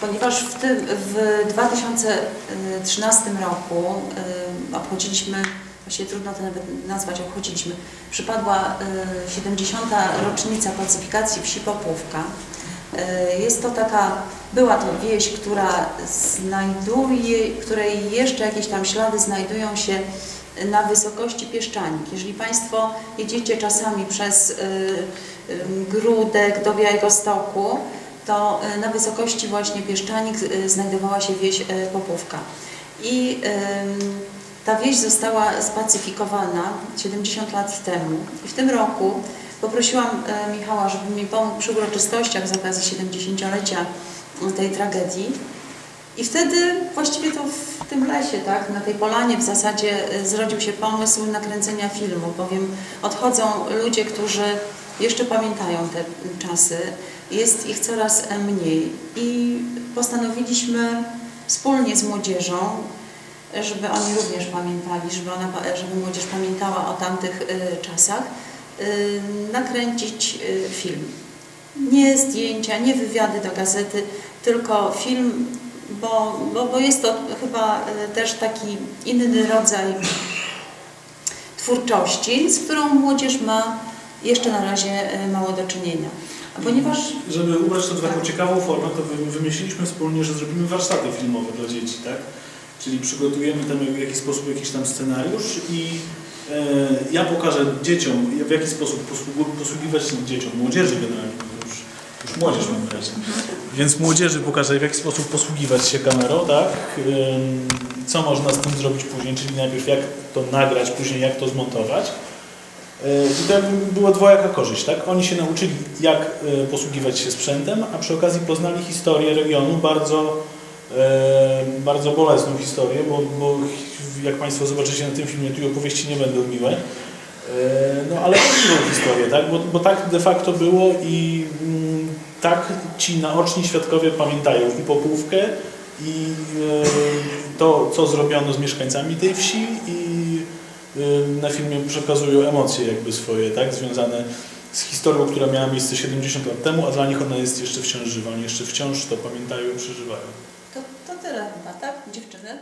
Ponieważ w, tym, w 2013 roku y, obchodziliśmy, właściwie trudno to nawet nazwać, obchodziliśmy, przypadła y, 70. rocznica pacyfikacji wsi Popówka. Y, Jest to taka, była to wieś, która znajduje, której jeszcze jakieś tam ślady znajdują się na wysokości Pieszczanik. Jeżeli Państwo jedziecie czasami przez y, y, Grudek do Białegostoku, to y, na wysokości właśnie Pieszczanik y, znajdowała się wieś y, Popówka. I ta wieś została spacyfikowana 70 lat temu. I w tym roku poprosiłam Michała, żeby mi pomógł przy uroczystościach z okazji 70-lecia tej tragedii. I wtedy właściwie to w tym lesie, tak, na tej polanie w zasadzie zrodził się pomysł nakręcenia filmu, bowiem odchodzą ludzie, którzy jeszcze pamiętają te czasy. Jest ich coraz e, mniej. I postanowiliśmy wspólnie z młodzieżą, żeby oni również pamiętali, żeby, ona, żeby młodzież pamiętała o tamtych czasach, nakręcić film. Nie zdjęcia, nie wywiady do gazety, tylko film, bo, bo, bo jest to chyba też taki inny rodzaj twórczości, z którą młodzież ma jeszcze na razie mało do czynienia. Ponieważ Żeby ubrać to w taką Tak. ciekawą formę, to wy- wymyśliliśmy wspólnie, że zrobimy warsztaty filmowe dla dzieci, tak? Czyli przygotujemy tam w jakiś sposób jakiś tam scenariusz i e, ja pokażę dzieciom, w jaki sposób posługiwać się dzieciom, młodzieży generalnie, już, już młodzież mam wrażenie. Więc młodzieży pokażę, w jaki sposób posługiwać się kamerą, tak? Ym, Co można z tym zrobić później, czyli najpierw jak to nagrać, później jak to zmontować. E, I to była dwojaka korzyść, tak? Oni się nauczyli, jak e, posługiwać się sprzętem, a przy okazji poznali historię regionu, bardzo, e, bardzo bolesną historię, bo, bo jak Państwo zobaczycie na tym filmie, tu opowieści nie będą miłe, no ale prawdziwą historię, tak? Bo, bo tak de facto było i mm, tak ci naoczni świadkowie pamiętają i Popówkę, i to, co zrobiono z mieszkańcami tej wsi i na filmie przekazują emocje jakby swoje, tak, związane z historią, która miała miejsce 70 lat temu, a dla nich ona jest jeszcze wciąż żywa. Oni jeszcze wciąż to pamiętają i przeżywają. to, to tyle chyba, tak? Dziewczyny?